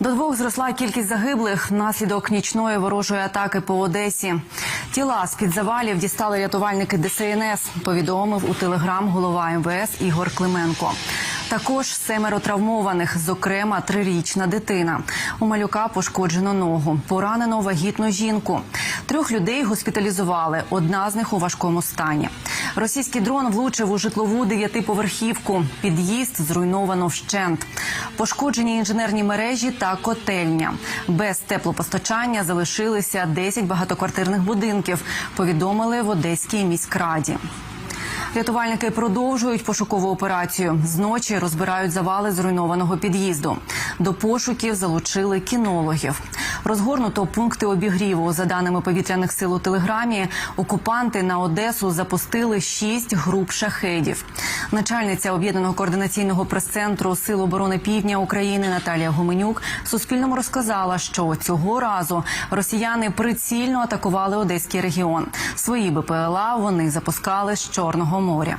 До двох зросла кількість загиблих внаслідок нічної ворожої атаки по Одесі. Тіла з під завалів дістали рятувальники ДСНС. Повідомив у телеграм голова МВС Ігор Клименко. Також семеро травмованих, зокрема трирічна дитина. У малюка пошкоджено ногу. Поранено вагітну жінку. Трьох людей госпіталізували. Одна з них у важкому стані. Російський дрон влучив у житлову дев'ятиповерхівку. Під'їзд зруйновано вщент. Пошкоджені інженерні мережі та котельня. Без теплопостачання залишилися 10 багатоквартирних будинків. Повідомили в Одеській міськраді. Рятувальники продовжують пошукову операцію. Зночі розбирають завали зруйнованого під'їзду. До пошуків залучили кінологів. Розгорнуто пункти обігріву. За даними повітряних сил у телеграмі, окупанти на Одесу запустили шість груп шахедів. Начальниця об'єднаного координаційного прес-центру Сил оборони Півдня України Наталія Гуменюк Суспільному розказала, що цього разу росіяни прицільно атакували одеський регіон. Свої БПЛА вони запускали з Чорного моря.